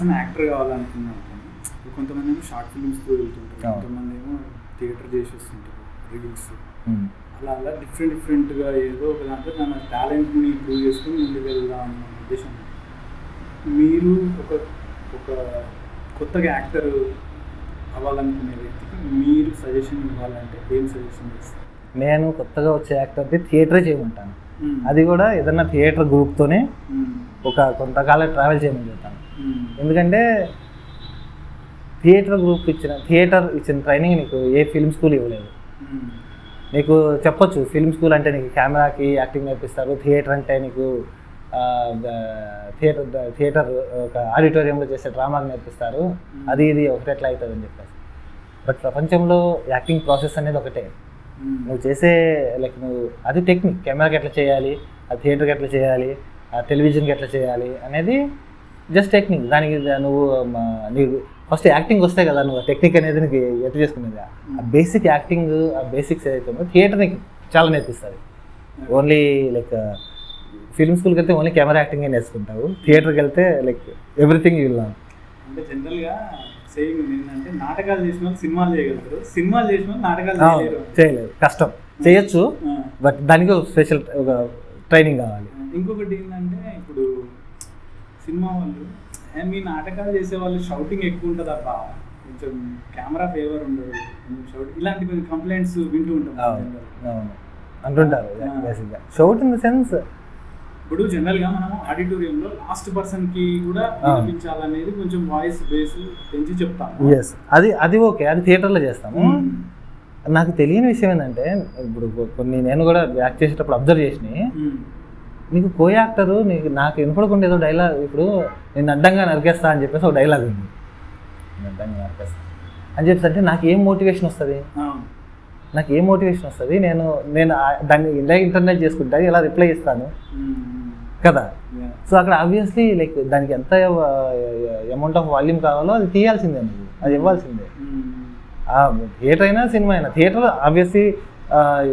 Person actor కావాలనుకున్నాను కొంతమంది ఏమో short ఫిల్మ్స్తో వెళ్తుంటారు. కొంతమంది ఏమో థియేటర్ చేసి వస్తుంటారు రీల్స్. అలా అలా డిఫరెంట్ డిఫరెంట్గా ఏదో ఒక దాంట్లో తన టాలెంట్ని ప్రూవ్ చేసుకుని ముందుకు వెళ్దాం అన్న ఉద్దేశం. మీరు ఒక ఒక కొత్తగా యాక్టర్ అవ్వాలనుకునే వ్యక్తికి మీరు సజెషన్ ఇవ్వాలంటే ఏం సజెషన్ ఇస్తారు నేను కొత్తగా వచ్చే యాక్టర్కి థియేటరే చేయమంటాను. అది కూడా ఏదన్నా థియేటర్ గ్రూప్తోనే ఒక కొంతకాలం ట్రావెల్ చేయమని చెప్తాను. ఎందుకంటే థియేటర్ గ్రూప్ ఇచ్చిన థియేటర్ ఇచ్చిన ట్రైనింగ్ నీకు ఏ ఫిల్మ్ స్కూల్ ఇవ్వలేదు. నీకు చెప్పొచ్చు ఫిల్మ్ స్కూల్ అంటే నీకు కెమెరాకి యాక్టింగ్ నేర్పిస్తారు థియేటర్ అంటే నీకు థియేటర్ థియేటర్ ఒక ఆడిటోరియంలో చేసే డ్రామాకి నేర్పిస్తారు. అది ఇది ఒకటి ఎట్లా అవుతుంది అని చెప్పేసి. బట్ ప్రపంచంలో యాక్టింగ్ ప్రాసెస్ అనేది ఒకటే. నువ్వు చేసే లైక్ నువ్వు అది టెక్నిక్ కెమెరాకి ఎట్లా చేయాలి ఆ థియేటర్కి ఎట్లా చేయాలి ఆ టెలివిజన్కి ఎట్లా చేయాలి అనేది జస్ట్ టెక్నిక్. దానికి నువ్వు నీకు ఫస్ట్ యాక్టింగ్ వస్తే కదా నువ్వు టెక్నిక్ అనేది నీకు ఎట్లా చేసుకునేది? ఆ బేసిక్ యాక్టింగ్ ఆ బేసిక్స్ ఏదైతే ఉందో థియేటర్ నీకు చాలా నేర్పిస్తుంది ఓన్లీ లైక్ ఫిల్మ్ స్కూల్కి వెళ్తే ఓన్లీ కెమెరా యాక్టింగే నేర్చుకుంటావు. థియేటర్కి వెళ్తే లైక్ ఎవ్రీథింగ్ యూ లర్న్ అంటే జనరల్గా సేయింగ్ ఏంటంటే నాటకాలు చేసిన వాళ్ళు సినిమాలు చేయగలుగుతారు. సినిమాలు చేసిన వాళ్ళు నాటకాలు చేయలేరు. చేయలేదు కష్టం. చేయొచ్చు. బట్ దానికి ఒక స్పెషల్ ఒక ట్రైనింగ్ కావాలి. ఇంకొకటి ఏంటంటే ఇప్పుడు సినిమా వాళ్ళు "ఏ, మీ నాటకాలు చేసే వాళ్ళు షౌటింగ్ ఎక్కువ ఉంటుంది అబ్బా. కొంచెం కెమెరా ఫేవర్ ఉండదు. కొంచెం షౌట్ ఇలాంటి కొన్ని కంప్లైంట్స్ వింటూ ఉంటాం అవును general. అవును. అంటుంటారు షౌట్ ఇన్ ద సెన్స్ ఇప్పుడు జనరల్గా మనం ఆడిటోరియంలో లాస్ట్ పర్సన్కి కూడా. వినిపించాలనేది కొంచెం వాయిస్ బేస్ పెంచి చెప్తాం ఎస్ అది అది ఓకే అది థియేటర్లో చేస్తాము. నాకు తెలియని విషయం ఏంటంటే ఇప్పుడు కొన్ని నేను కూడా యాక్ట్ చేసేటప్పుడు అబ్జర్వ్ చేసినాయి నీకు కో యాక్టరు నీకు నాకు వినపడకుండా ఏదో డైలాగ్ ఇప్పుడు నేను అడ్డంగా నరికేస్తా అని చెప్పేసి ఒక డైలాగ్ ఉంది. అడ్డంగా నరికేస్తా. అని చెప్పేసి అంటే నాకు ఏం మోటివేషన్ వస్తుంది? నాకు ఏం మోటివేషన్ వస్తుంది? నేను నేను దాన్ని ఇలా ఇంటర్నెట్ చేసుకుంటా ఇలా రిప్లై ఇస్తాను కదా? సో అక్కడ ఆబ్వియస్లీ లైక్ దానికి ఎంత అమౌంట్ ఆఫ్ వాల్యూమ్ కావాలో అది తీయాల్సిందే నువ్వు అది ఇవ్వాల్సిందే. థియేటర్ అయినా సినిమా అయినా థియేటర్ ఆబ్వియస్లీ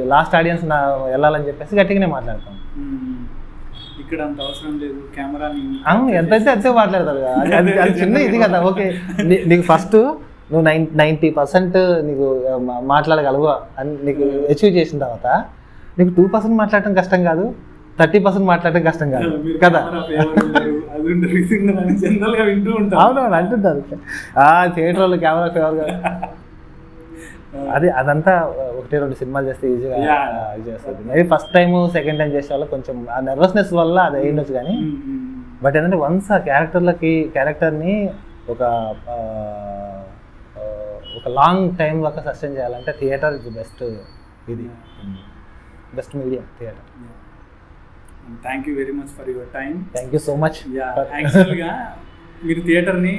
లాస్ట్ ఆడియన్స్ నా వెళ్ళాలని చెప్పేసి గట్టిగానే మాట్లాడతాం. ఇక్కడ అంత అవసరం లేదు కెమెరాని అవును ఎంతైతే అంతే మాట్లాడతారు కదా. అది- చిన్న ఇది కదా ఓకే. నీ- నీకు ఫస్ట్ నువ్వు నైన్ నైంటీ పర్సెంట్ నీకు మాట్లాడగలవు? అని నీకు అచీవ్ చేసిన తర్వాత నీకు టూ పర్సెంట్ మాట్లాడటం కష్టం కాదు థర్టీ పర్సెంట్ మాట్లాడటం కష్టం కాదు. కదా? అవునవును అంటుంటారు. ఆ థియేటర్ వాళ్ళు కెమెరా ఫేవర్ అది అదంతా ఒకటి రెండు సినిమాలు చేస్తే ఈజీగా. చేస్తుంది. Maybe first time second time చేసే వాళ్ళు కొంచెం ఆ నర్వస్నెస్ వల్ల అది అయ్యిండొచ్చు కానీ ఉమ్, ఉమ్. బట్ ఏంటంటే వన్స్ ఆ క్యారెక్టర్లకి క్యారెక్టర్ని ఒక ఒక లాంగ్ టైం దాకా సస్టైన్ చేయాలంటే థియేటర్ ఇస్ బెస్ట్ ఇది. Best medium theatre thank you very much for your time thank you so much యాక్చువల్గా మీరు థియేటర్ని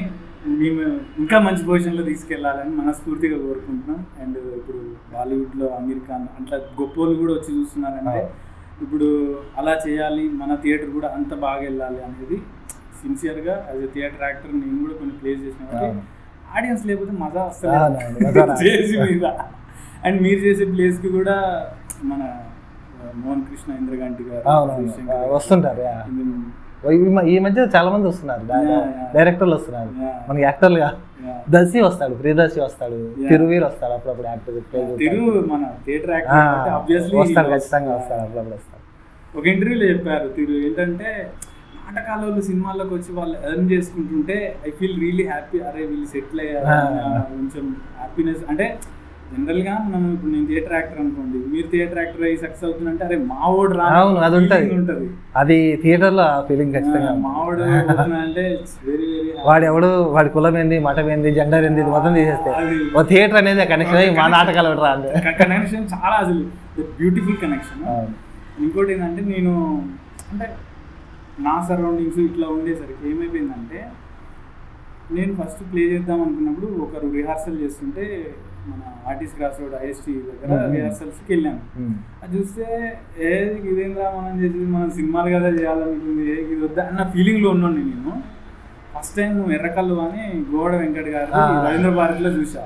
మేము ఇంకా మంచి పొజిషన్లో తీసుకెళ్ళాలని మనస్ఫూర్తిగా కోరుకుంటున్నాం. అండ్ ఇప్పుడు బాలీవుడ్లో అమీర్ ఖాన్ అట్లా గొప్ప వాళ్ళు కూడా వచ్చి చూస్తున్నారంటే ఇప్పుడు అలా చేయాలి మన థియేటర్ కూడా అంత బాగా వెళ్ళాలి అనేది సిన్సియర్గా యాజ్ ఎ థియేటర్ యాక్టర్ నేను కూడా కొన్ని ప్లేస్ చేసిన. ఆడియన్స్ లేకపోతే మజా. వస్తుంది. చేసి మీద. అండ్ మీరు చేసే ప్లేస్కి కూడా మన మోహన్ కృష్ణ ఇంద్రగంటి గారు వస్తుంటారు ఈ మధ్య చాలా మంది వస్తున్నారు. డైరెక్టర్లు వస్తున్నారు. మనకి యాక్టర్లుగా. దర్శి వస్తాడు ప్రియదర్శి వస్తాడు. తిరువీర్ వస్తాడు అప్పుడప్పుడు యాక్టర్ మన థియేటర్ వస్తాడు ఖచ్చితంగా వస్తాడు అప్పుడప్పుడు వస్తాడు ఒక ఇంటర్వ్యూలో చెప్పారు తిరు ఏంటంటే నాటకాల వాళ్ళు సినిమాల్లోకి వచ్చి వాళ్ళు ఎర్న్ చేసుకుంటుంటే ఐ ఫీల్ రియలీ హ్యాపీ అరే వీళ్ళు సెటిల్ అయ్యారు. కొంచెం హ్యాపీనెస్ అంటే జనరల్గా మనం ఇప్పుడు నేను థియేటర్ యాక్టర్ అనుకోండి మీరు థియేటర్ యాక్టర్ అయ్యి సక్సెస్ అవుతుందంటే అరే మావోడు రా అవును, అది ఉంటది. ఉంటది. అది థియేటర్లో ఆ ఫీలింగ్ ఖచ్చితంగా. మావోడు అంటే వెరీ వెరీ వాడు ఎవడు వాడి కులం ఏంది మతం ఏంది జెండర్ ఏంది ఇది మొత్తం తీసేస్తే. ఓ థియేటర్ అనేది కనెక్షన్ అయ్యి మా నాటకాలు రా కనెక్షన్ చాలా అసలు బ్యూటిఫుల్ కనెక్షన్. ఇంకోటి ఏంటంటే నేను అంటే నా సరౌండింగ్స్ ఇట్లా ఉండేసరికి ఏమైపోయిందంటే నేను ఫస్ట్ ప్లే చేద్దాం అనుకున్నప్పుడు ఒకరు రిహార్సల్ చేస్తుంటే మన ఆర్టిస్ట్ క్రాస్ రోడ్ ఐఎస్టీ దగ్గర. రిహార్సల్స్కి వెళ్ళాను. అది చూస్తే ఏ ఇదేంద్రా మనం చేసేది? మనం సినిమాలు కదా చేయాలనుకుంది. ఏ ఇది వద్దా అన్న ఫీలింగ్లో ఉన్నాను నేను. ఫస్ట్ టైం ఎర్రకల్లు అని గోడ వెంకట్ గారు. రవీంద్ర భారతిలో చూసా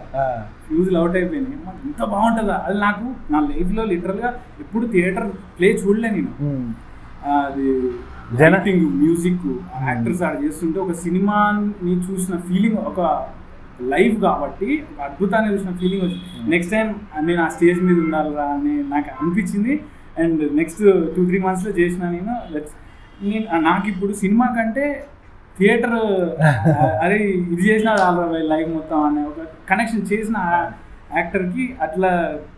ఫ్యూజులు అవుట్ అయిపోయినాయి. ఇంత బాగుంటుందా? అది నాకు నా లైఫ్లో లిటరల్గా ఎప్పుడు థియేటర్ ప్లే చూడలే నేను. అది జన- లైటింగ్ మ్యూజిక్ యాక్టర్స్ ఆడ చేస్తుంటే ఒక సినిమాని చూసిన ఫీలింగ్ ఒక లైవ్ కాబట్టి ఒక అద్భుతాన్ని చూసిన ఫీలింగ్ వచ్చింది. నెక్స్ట్ టైం నేను ఆ స్టేజ్ మీద ఉండాలిరా అని నాకు అనిపించింది. అండ్ నెక్స్ట్ టూ త్రీ మంత్స్లో చేసిన నేను నేను నాకు ఇప్పుడు సినిమా కంటే థియేటర్ అరే ఇది చేసిన లైవ్ మొత్తం అనే ఒక కనెక్షన్ చేసిన యాక్టర్కి అట్లా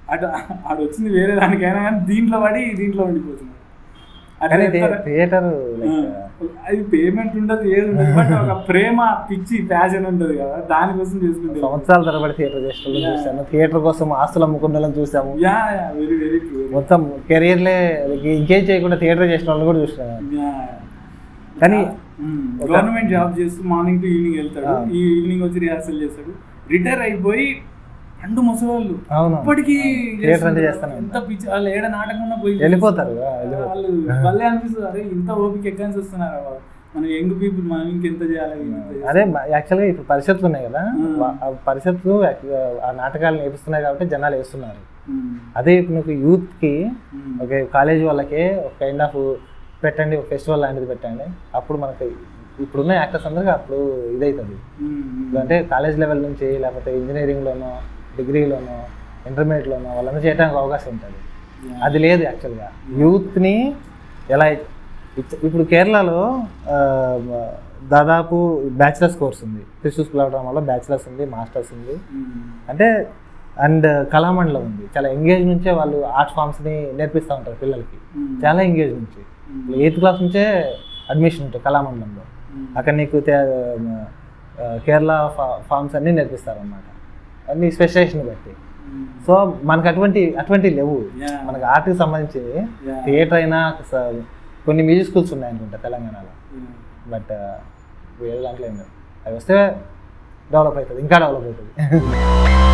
అటు ఆడు వచ్చింది వేరే దానికైనా కానీ దీంట్లో పడి దీంట్లో ఉండిపోతున్నాడు అట్లా కానీ చెప్తారా? థియేటర్ అది పేమెంట్ ఉండదు ఏది బట్ ఒక ప్రేమ పిచ్చి ప్యాషన్ ఉంటది కదా. దానికోసం చేసుకుంటే సంవత్సరాల తరబడి థియేటర్ చేసిన. చూసాను థియేటర్ కోసం ఆస్తులు అమ్ముకున్న చూసాము యా యా వెరీ వెరీ మొత్తం కెరియర్లే ఇంకేం చేయకుండా థియేటర్ చేసిన వాళ్ళని కూడా చూసినాను కానీ గవర్నమెంట్ జాబ్ చేస్తూ మార్నింగ్ టు ఈవినింగ్ వెళ్తాడు. ఈవినింగ్ వచ్చి రిహార్సల్ చేస్తాడు. రిటైర్ అయిపోయి అండు ముసలోళ్ళు. అవును. ఇప్పటికీ ఎంత పిచ్చి వాళ్ళు ఏడ నాటకంలో పోయి వెళ్ళిపోతారు. వాళ్ళు వాళ్ళే అనిపిస్తుంది. అరే ఇంత ఓపిక ఎక్కడి వస్తున్నారు? మనం యంగ్ పీపుల్ మనం ఇంకెంత చేయాలి. అదే యాక్చువల్గా ఇప్పుడు పరిషత్తులు ఉన్నాయి కదా. ఆ. యాక్చువల్గా ఆ నాటకాలు నేర్పిస్తున్నాయి కాబట్టి జనాలు వేస్తున్నారు. అదే ఇప్పుడు నీకు యూత్కి. ఒక కాలేజ్ వాళ్ళకి ఒక కైండ్ ఆఫ్ పెట్టండి ఒక ఫెస్టివల్ లాంటిది పెట్టండి. అప్పుడు మనకి ఇప్పుడున్న యాక్టర్స్ అందరికీ అప్పుడు ఇదవుతుంది. అంటే కాలేజ్ లెవెల్ నుంచి లేకపోతే ఇంజనీరింగ్లోనో డిగ్రీలోనో ఇంటర్మీడియట్లోనో వాళ్ళందరూ చేయడానికి అవకాశం ఉంటుంది. అది లేదు యాక్చువల్గా యూత్ని ఎలా ఇప్పుడు కేరళలో దాదాపు బ్యాచిలర్స్ కోర్స్ ఉంది ఆఫ్ డ్రామాలో బ్యాచిలర్స్ ఉంది మాస్టర్స్ ఉంది ఉమ్. అంటే అండ్ కళామండలం ఉంది చాలా ఎంగేజ్ నుంచే వాళ్ళు ఆర్ట్ ఫామ్స్ని నేర్పిస్తూ ఉంటారు పిల్లలకి ఉమ్. చాలా ఎంగేజ్ నుంచి ఉమ్. ఎయిత్ క్లాస్ నుంచే అడ్మిషన్ ఉంటుంది కళామండలంలో. అక్కడ నీకు కేరళ ఫా- ఫామ్స్ అన్నీ నేర్పిస్తారు అన్నమాట అన్ని స్పెషలైజేషన్ బట్టి. సో మనకు అటువంటి అటువంటి లేవు. మనకు ఆర్ట్కి సంబంధించి. థియేటర్ అయినా స- కొన్ని మ్యూజిక్ స్కూల్స్ ఉన్నాయి అనుకుంటా తెలంగాణలో. బట్ వేరే దాంట్లో ఏం లేవు అవి వస్తే డెవలప్ అవుతుంది ఇంకా డెవలప్ అవుతుంది